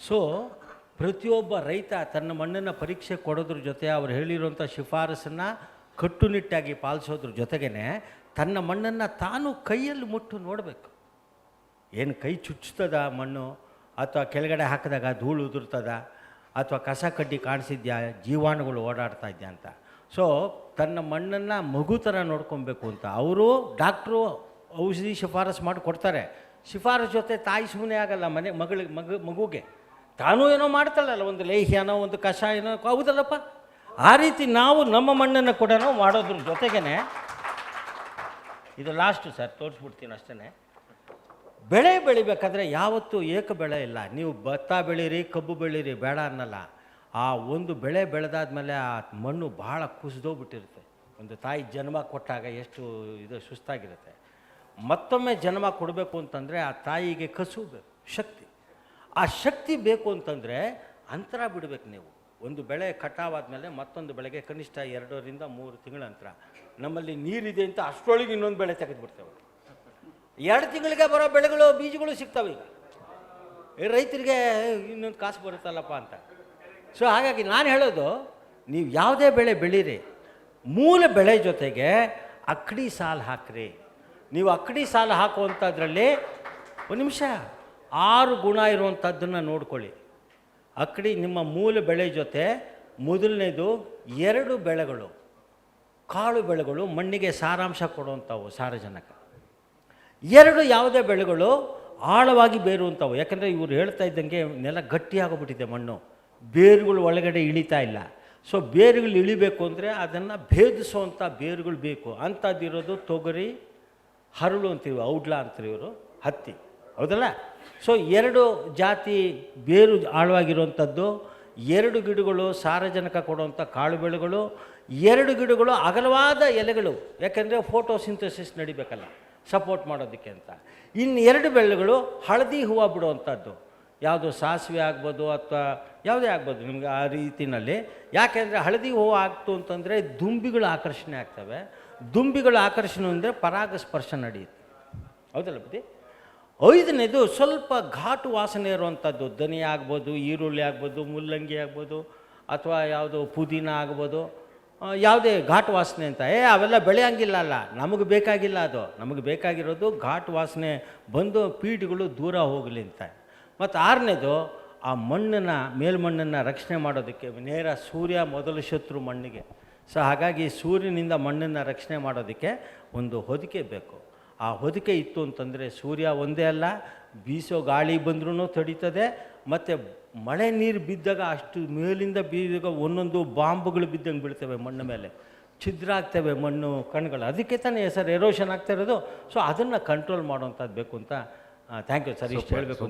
So ಪ್ರತಿಯೊಬ್ಬ ರೈತ ತನ್ನ ಮಣ್ಣನ್ನು ಪರೀಕ್ಷೆ ಕೊಡೋದ್ರ ಜೊತೆ ಅವ್ರು ಹೇಳಿರುವಂಥ ಶಿಫಾರಸನ್ನು ಕಟ್ಟುನಿಟ್ಟಾಗಿ ಪಾಲಿಸೋದ್ರ ಜೊತೆಗೇ ತನ್ನ ಮಣ್ಣನ್ನು ತಾನು ಕೈಯಲ್ಲಿ ಮುಟ್ಟು ನೋಡಬೇಕು. ಏನು ಕೈ ಚುಚ್ಚುತ್ತದ ಮಣ್ಣು? ಅಥವಾ ಕೆಳಗಡೆ ಹಾಕಿದಾಗ ಧೂಳು ಉದುರ್ತದ? ಅಥವಾ ಕಸ ಕಡ್ಡಿ ಕಾಣಿಸಿದ್ಯಾ? ಜೀವಾಣುಗಳು ಓಡಾಡ್ತಾ ಇದೆಯಾ ಅಂತ. ಸೊ ತನ್ನ ಮಣ್ಣನ್ನು ಮಗು ಥರ ನೋಡ್ಕೊಬೇಕು ಅಂತ ಅವರು ಡಾಕ್ಟ್ರು ಔಷಧಿ ಶಿಫಾರಸು ಮಾಡಿ ಕೊಡ್ತಾರೆ ಶಿಫಾರಸು ಜೊತೆ ತಾಯಿ ಸುಮ್ಮನೆ ಆಗಲ್ಲ ಮನೆ ಮಗಳಿಗೆ ಮಗು ಮಗುಗೆ. ತಾನೂ ಏನೋ ಮಾಡ್ತಾಳಲ್ಲ, ಒಂದು ಲೇಹ್ಯನೋ, ಒಂದು ಕಷಾಯನೋ, ಹೌದಲ್ಲಪ್ಪ? ಆ ರೀತಿ ನಾವು ನಮ್ಮ ಮಣ್ಣನ್ನು ಕೂಡ ಮಾಡೋದ್ರ ಜೊತೆಗೇ ಇದು ಲಾಸ್ಟು ಸರ್, ತೋರಿಸ್ಬಿಡ್ತೀನಿ ಅಷ್ಟೇ ಬೆಳೆ ಬೆಳಿಬೇಕಾದ್ರೆ ಯಾವತ್ತೂ ಏಕ ಬೆಳೆ ಇಲ್ಲ. ನೀವು ಭತ್ತ ಬೆಳೀರಿ, ಕಬ್ಬು ಬೆಳೀರಿ, ಬೇಡ ಅನ್ನಲ್ಲ. ಆ ಒಂದು ಬೆಳೆ ಬೆಳೆದಾದ್ಮೇಲೆ ಆ ಮಣ್ಣು ಭಾಳ ಕುಸಿದೋಗ್ಬಿಟ್ಟಿರುತ್ತೆ. ಒಂದು ತಾಯಿ ಜನ್ಮ ಕೊಟ್ಟಾಗ ಎಷ್ಟು ಇದು ಸುಸ್ತಾಗಿರುತ್ತೆ. ಮತ್ತೊಮ್ಮೆ ಜನ್ಮ ಕೊಡಬೇಕು ಅಂತಂದರೆ ಆ ತಾಯಿಗೆ ಕಸು ಶಕ್ತಿ. ಆ ಶಕ್ತಿ ಬೇಕು ಅಂತಂದರೆ ಅಂತರ ಬಿಡಬೇಕು ನೀವು. ಒಂದು ಬೆಳೆ ಕಟಾವಾದ ಮೇಲೆ ಮತ್ತೊಂದು ಬೆಳೆಗೆ ಕನಿಷ್ಠ ಎರಡರಿಂದ ಮೂರು ತಿಂಗಳ ಅಂತರ. ನಮ್ಮಲ್ಲಿ ನೀರಿದೆ ಅಂತ ಅಷ್ಟರೊಳಗೆ ಇನ್ನೊಂದು ಬೆಳೆ ತೆಗೆದುಬಿಡ್ತೇವೆ. ಎರಡು ತಿಂಗಳಿಗೆ ಬರೋ ಬೆಳೆಗಳು, ಬೀಜಗಳು ಸಿಗ್ತವೆ ಈಗ. ರೈತರಿಗೆ ಇನ್ನೊಂದು ಕಾಸು ಬರುತ್ತಲ್ಲಪ್ಪ ಅಂತ. ಸೊ ಹಾಗಾಗಿ ನಾನು ಹೇಳೋದು, ನೀವು ಯಾವುದೇ ಬೆಳೆ ಬೆಳೀರಿ. ಮೂಲ ಬೆಳೆ ಜೊತೆಗೆ ಅಕ್ಕಡಿ ಸಾಲು ಹಾಕ್ರಿ. ನೀವು ಅಕ್ಕಡಿ ಸಾಲು ಹಾಕುವಂಥದ್ರಲ್ಲಿ ಒಂದು ನಿಮಿಷ. ಆರು ಗುಣ ಇರುವಂಥದ್ದನ್ನು ನೋಡ್ಕೊಳ್ಳಿ. ಅಕ್ಕಡಿ ನಿಮ್ಮ ಮೂಲ ಬೆಳೆ ಜೊತೆ ಮೊದಲನೇದು ಎರಡು ಬೆಳೆಗಳು. ಕಾಳು ಬೆಳೆಗಳು ಮಣ್ಣಿಗೆ ಸಾರಾಂಶ ಕೊಡುವಂಥವು ಸಾರಜನಕ. ಎರಡು ಯಾವುದೇ ಬೆಳೆಗಳು ಆಳವಾಗಿ ಬೇರುವಂಥವು ಯಾಕಂದರೆ ಇವರು ಹೇಳ್ತಾ ಇದ್ದಂಗೆ ನೆಲ ಗಟ್ಟಿಯಾಗೋಗ್ಬಿಟ್ಟಿದೆ ಮಣ್ಣು. ಬೇರುಗಳು ಒಳಗಡೆ ಇಳಿತಾ ಇಲ್ಲ. ಸೊ ಬೇರುಗಳು ಇಳಿಬೇಕು ಅಂದರೆ ಅದನ್ನು ಭೇದಿಸುವಂಥ ಬೇರುಗಳು ಬೇಕು. ಅಂಥದ್ದಿರೋದು ತೊಗರಿ, ಹರಳು ಅಂತೀವಿ, ಔಡ್ಲ ಅಂತೀವಿ ಇವರು, ಹತ್ತಿ. ಹೌದಲ್ಲ? ಸೊ ಎರಡು ಜಾತಿ ಬೇರು ಆಳವಾಗಿರುವಂಥದ್ದು, ಎರಡು ಗಿಡಗಳು ಸಾರಜನಕ ಕೊಡುವಂಥ ಕಾಳು ಬೆಳೆಗಳು, ಎರಡು ಗಿಡಗಳು ಅಗಲವಾದ ಎಲೆಗಳು, ಯಾಕೆಂದರೆ ಫೋಟೋಸಿಂಥಸಿಸ್ ನಡಿಬೇಕಲ್ಲ ಸಪೋರ್ಟ್ ಮಾಡೋದಕ್ಕೆ ಅಂತ. ಇನ್ನು ಎರಡು ಬೆಳೆಗಳು ಹಳದಿ ಹೂವು ಬಿಡುವಂಥದ್ದು. ಯಾವುದು ಸಾಸಿವೆ ಆಗ್ಬೋದು ಅಥವಾ ಯಾವುದೇ ಆಗ್ಬೋದು, ನಿಮಗೆ ಆ ರೀತಿಯಲ್ಲಿ ಯಾಕೆಂದರೆ ಹಳದಿ ಹೂವು ಆಗ್ತು ಅಂತಂದರೆ ದುಂಬಿಗಳು ಆಕರ್ಷಣೆ ಆಗ್ತವೆ. ದುಂಬಿಗಳ ಆಕರ್ಷಣೆ ಅಂದರೆ ಪರಾಗಸ್ಪರ್ಶ ನಡೆಯುತ್ತೆ. ಹೌದಲ್ಲ ಬುದ್ಧಿ ಐದನೇದು ಸ್ವಲ್ಪ ಘಾಟು ವಾಸನೆ ಇರುವಂಥದ್ದು. ಧನಿ ಆಗ್ಬೋದು, ಈರುಳ್ಳಿ ಆಗ್ಬೋದು, ಮುಲ್ಲಂಗಿ ಆಗ್ಬೋದು, ಅಥವಾ ಯಾವುದು ಪುದೀನ ಆಗ್ಬೋದು. ಯಾವುದೇ ಘಾಟು ವಾಸನೆ ಅಂತ. ಏ, ಅವೆಲ್ಲ ಬೆಳೆಯಂಗಿಲ್ಲ ಅಲ್ಲ. ನಮಗೆ ಬೇಕಾಗಿಲ್ಲ ಅದು. ನಮಗೆ ಬೇಕಾಗಿರೋದು ಘಾಟು ವಾಸನೆ ಬಂದು ಪೀಠಗಳು ದೂರ ಹೋಗಲಿ ಅಂತ. ಮತ್ತು ಆರನೇದು, ಆ ಮಣ್ಣನ್ನು, ಮೇಲ್ಮಣ್ಣನ್ನು ರಕ್ಷಣೆ ಮಾಡೋದಕ್ಕೆ ನೇರ ಸೂರ್ಯ ಮೊದಲು ಶತ್ರು ಮಣ್ಣಿಗೆ. ಸೊ, ಹಾಗಾಗಿ ಸೂರ್ಯನಿಂದ ಮಣ್ಣನ್ನು ರಕ್ಷಣೆ ಮಾಡೋದಕ್ಕೆ ಒಂದು ಹೊದಿಕೆ ಬೇಕು. ಆ ಹೊದಿಕೆ ಇತ್ತು ಅಂತಂದರೆ ಸೂರ್ಯ ಒಂದೇ ಅಲ್ಲ, ಬೀಸೋ ಗಾಳಿ ಬಂದ್ರೂ ತಡೀತದೆ, ಮತ್ತು ಮಳೆ ನೀರು ಬಿದ್ದಾಗ ಅಷ್ಟು ಮೇಲಿಂದ ಬೀದಾಗ ಒಂದೊಂದು ಬಾಂಬುಗಳು ಬಿದ್ದಂಗೆ ಬೀಳ್ತವೆ ಮಣ್ಣು ಮೇಲೆ. ಛಿದ್ರ ಆಗ್ತವೆ ಮಣ್ಣು ಕಣ್ಗಳು ಅದಕ್ಕೆ ತಾನೇ ಸರ್ ಎರೋಷನ್ ಆಗ್ತಾ ಇರೋದು. ಸೊ ಅದನ್ನು ಕಂಟ್ರೋಲ್ ಮಾಡೋವಂಥದ್ದು ಬೇಕು ಅಂತ ಥ್ಯಾಂಕ್ ಯು ಸರ್ ಇಷ್ಟು. ಹೇಳಬೇಕು